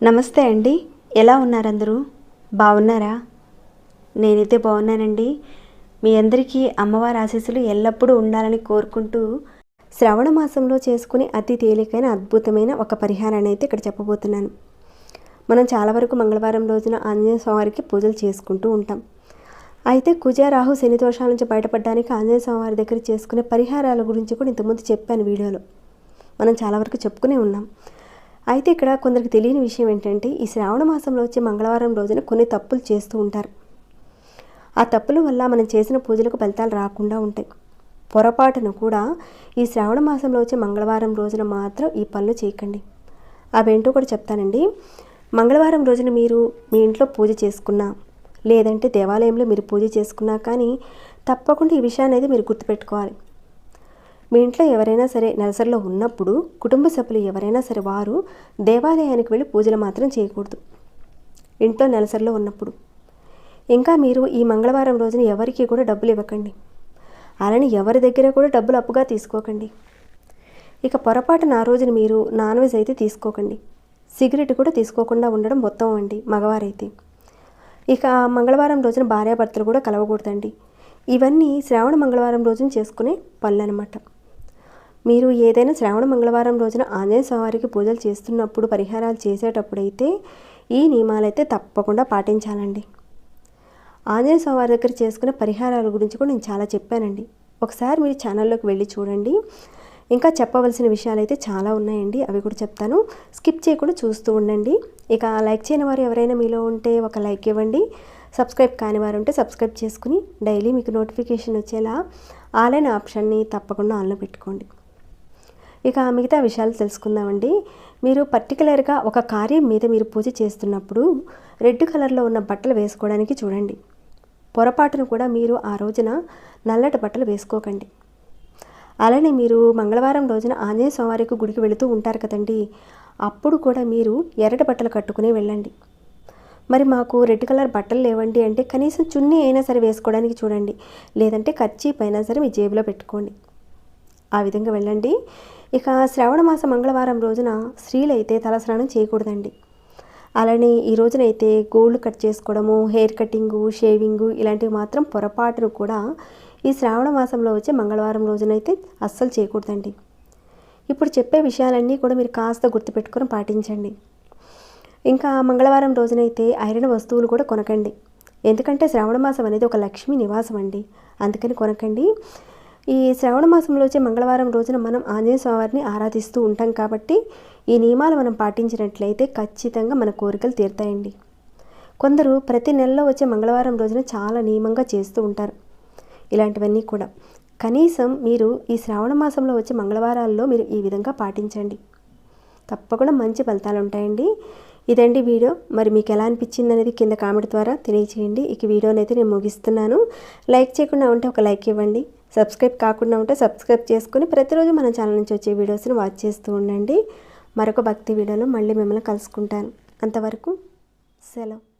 నమస్తే అండి. ఎలా ఉన్నారు అందరూ బాగున్నారా? నేనైతే బాగున్నానండి. మీ అందరికీ అమ్మవారి ఆశీస్సులు ఎల్లప్పుడూ ఉండాలని కోరుకుంటూ శ్రవణ మాసంలో చేసుకునే అతి తేలికైన అద్భుతమైన ఒక పరిహారాన్ని అయితే ఇక్కడ చెప్పబోతున్నాను. మనం చాలా వరకు మంగళవారం రోజున ఆంజనేయ స్వామివారికి పూజలు చేసుకుంటూ ఉంటాం. అయితే కుజ రాహు శని దోషాల నుంచి బయటపడడానికి ఆంజనేయ స్వామివారి దగ్గర చేసుకునే పరిహారాల గురించి కూడా ఇంతకుముందు చెప్పాను వీడియోలో. మనం చాలా వరకు చెప్పుకునే ఉన్నాం. అయితే ఇక్కడ కొందరికి తెలియని విషయం ఏంటంటే ఈ శ్రావణ మాసంలో వచ్చే మంగళవారం రోజున కొన్ని తప్పులు చేస్తూ ఉంటారు. ఆ తప్పుల వల్ల మనం చేసిన పూజలకు ఫలితాలు రాకుండా ఉంటాయి. పొరపాటును కూడా ఈ శ్రావణ మాసంలో వచ్చే మంగళవారం రోజున మాత్రం ఈ పనులు చేయకండి. అవేంటో కూడా చెప్తానండి. మంగళవారం రోజున మీరు మీ ఇంట్లో పూజ చేసుకున్నా లేదంటే దేవాలయంలో మీరు పూజ చేసుకున్నా కానీ తప్పకుండా ఈ విషయాన్ని అయితే మీరు గుర్తుపెట్టుకోవాలి. మీ ఇంట్లో ఎవరైనా సరే నెలసరిలో ఉన్నప్పుడు కుటుంబ సభ్యులు ఎవరైనా సరే వారు దేవాలయానికి వెళ్ళి పూజలు మాత్రం చేయకూడదు. ఇంట్లో నెలసరిలో ఉన్నప్పుడు. ఇంకా మీరు ఈ మంగళవారం రోజున ఎవరికి కూడా డబ్బులు ఇవ్వకండి. అలానే ఎవరి దగ్గర కూడా డబ్బులు అప్పుగా తీసుకోకండి. ఇక పొరపాటున ఆ రోజున మీరు నాన్ వెజ్ అయితే తీసుకోకండి. సిగరెట్ కూడా తీసుకోకుండా ఉండడం మొత్తం అండి మగవారైతే. ఇక మంగళవారం రోజున భార్యాభర్తలు కూడా కలవకూడదండి. ఇవన్నీ శ్రావణ మంగళవారం రోజున చేసుకునే పనులు అనమాట మీరు ఏదైనా శ్రావణ మంగళవారం రోజున ఆంజనేయ స్వామివారికి పూజలు చేస్తున్నప్పుడు పరిహారాలు చేసేటప్పుడైతే ఈ నియమాలైతే తప్పకుండా పాటించాలండి. ఆంజనేయ స్వామివారి దగ్గర చేసుకునే పరిహారాల గురించి కూడా నేను చాలా చెప్పానండి. ఒకసారి మీరు ఛానల్లోకి వెళ్ళి చూడండి. ఇంకా చెప్పవలసిన విషయాలు అయితే చాలా ఉన్నాయండి. అవి కూడా చెప్తాను. స్కిప్ చేయకుండా చూస్తూ ఉండండి. ఇక లైక్ చేయని వారు ఎవరైనా మీలో ఉంటే ఒక లైక్ ఇవ్వండి. సబ్స్క్రైబ్ కాని వారు ఉంటే సబ్స్క్రైబ్ చేసుకుని డైలీ మీకు నోటిఫికేషన్ వచ్చేలా ఆన్లైన్ ఆప్షన్ని తప్పకుండా ఆన్లో పెట్టుకోండి. ఇక మిగతా విషయాలు తెలుసుకుందామండి. మీరు పర్టికులర్గా ఒక కార్యం మీద మీరు పూజ చేస్తున్నప్పుడు రెడ్ కలర్లో ఉన్న బట్టలు వేసుకోవడానికి చూడండి. పొరపాటును కూడా మీరు ఆ రోజున నల్లటి బట్టలు వేసుకోకండి. అలానే మీరు మంగళవారం రోజున ఆంజనేయ స్వామివారికి గుడికి వెళుతూ ఉంటారు కదండి. అప్పుడు కూడా మీరు ఎర్రటి బట్టలు కట్టుకుని వెళ్ళండి. మరి మాకు రెడ్ కలర్ బట్టలు లేవండి అంటే కనీసం చున్నీ అయినా సరే వేసుకోవడానికి చూడండి. లేదంటే కచ్చీప్ అయినా సరే మీ జేబులో పెట్టుకోండి. ఆ విధంగా వెళ్ళండి. ఇక శ్రావణ మాసం మంగళవారం రోజున స్త్రీలైతే తలస్నానం చేయకూడదండి. అలానే ఈ రోజునైతే గోల్డ్ కట్ చేసుకోవడము హెయిర్ కటింగు షేవింగు ఇలాంటివి మాత్రం పొరపాటును కూడా ఈ శ్రావణ మాసంలో వచ్చే మంగళవారం రోజునైతే అస్సలు చేయకూడదండి. ఇప్పుడు చెప్పే విషయాలన్నీ కూడా మీరు కాస్త గుర్తుపెట్టుకొని పాటించండి. ఇంకా మంగళవారం రోజునైతే ఐరన్ వస్తువులు కూడా కొనకండి. ఎందుకంటే శ్రావణ మాసం అనేది ఒక లక్ష్మీ నివాసం అండి. అందుకని కొనకండి. ఈ శ్రావణ మాసంలో వచ్చే మంగళవారం రోజున మనం ఆంజనేయ స్వామివారిని ఆరాధిస్తూ ఉంటాం కాబట్టి ఈ నియమాలు మనం పాటించినట్లయితే ఖచ్చితంగా మన కోరికలు తీరుతాయండి. కొందరు ప్రతి నెలలో వచ్చే మంగళవారం రోజున చాలా నియమంగా చేస్తూ ఉంటారు. ఇలాంటివన్నీ కూడా. కనీసం మీరు ఈ శ్రావణ మాసంలో వచ్చే మంగళవారాల్లో మీరు ఈ విధంగా పాటించండి. తప్పకుండా మంచి ఫలితాలు ఉంటాయండి. ఇదండి వీడియో. మరి మీకు ఎలా అనిపించింది అనేది కింద కామెంట్ ద్వారా తెలియచేయండి. ఇక వీడియోని అయితే నేను ముగిస్తున్నాను. లైక్ చేయకుండా ఉంటే ఒక లైక్ ఇవ్వండి. సబ్స్క్రైబ్ కాకుండా ఉంటే సబ్స్క్రైబ్ చేసుకుని ప్రతిరోజు మన ఛానల్ నుంచి వచ్చే వీడియోస్ని వాచ్ చేస్తూ ఉండండి. మరొక భక్తి వీడియోలో మళ్ళీ మిమ్మల్ని కలుసుకుంటాను. అంతవరకు సెలవు.